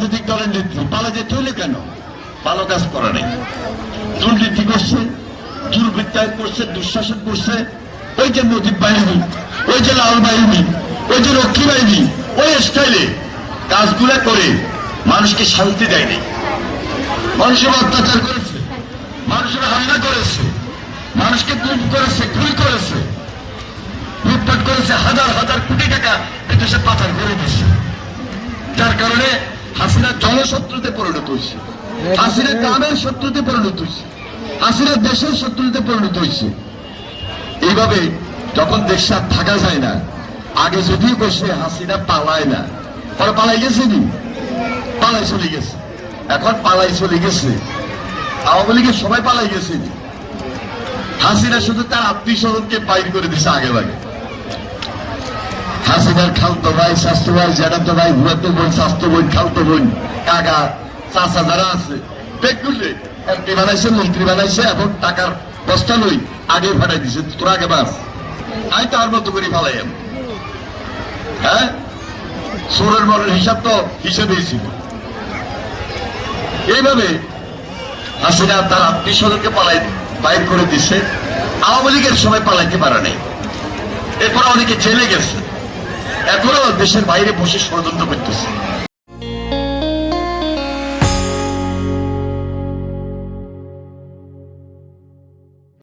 রাজনৈতিক দলের নেত্রী পালা যেতে হলে কেন? ভালো কাজ করা নেই। দুর্নীতি করছে দুর্বৃত্তায়ন করছে দুঃশাসন করছে। ওই যে নদীপ বাহিনী, ওই যে লাল বাহিনী, ওই যে রক্ষী বাহিনী, ওই স্টাইলে কাজগুলা করে মানুষকে শান্তি দেয়নি। মানুষের অত্যাচার করেছে, মানুষের হামলা করেছে, মানুষকে গুম করেছে, খুন করেছে। লুটপাট করেছে, হাজার হাজার কোটি টাকা বিদেশে পাচার করে দিচ্ছে যার কারণে জনশত্রুতে পরিণত হয়েছে। হাসিনা গ্রামের শত্রুতে পরিণত হয়েছে। হাসিনা দেশের শত্রুতে পরিণত হয়েছে। এইভাবে যখন দেশে আর থাকা যায় না, আগে যদি বসে হাসিনা পালায় না, পরে পালাই গেছে নি? পালাই চলে গেছে। এখন পালাই চলে গেছে। আওয়ামী লীগের সবাই পালাই গেছে হাসিনা শুধু তার আত্মীয় স্বজনকে বাইর করে দিছে আগে। ভাগে হাসিনার খালতো ভাই, স্বাস্থ্য ভাই, জ্যাঠাতো ভাই ভুয়াতো বোন, স্বাস্থ্য বোন, খালতো বোন, কাকা, চাচা যারা আছে দেখলে এমপি বানাইছে, মন্ত্রী বানাইছে এখন টাকার বস্তা লই আগে ফাটাই দিছে, তোর আগে বাস। আমি তার মতো করে ফালাই হ্যাঁ? সোরের মরের হিসাব তো হিসেবেই ছিল। এইভাবে হাসিনা তার আত্মীয় স্বজনকে পালাই, বাইর করে দিছে। আওয়ামী লীগের সময় পালাইতে পারে নাই। এরপর অনেকে জেলে গেছে। এখনও দেশের বাইরে বসে ষড়যন্ত্র করতেছে।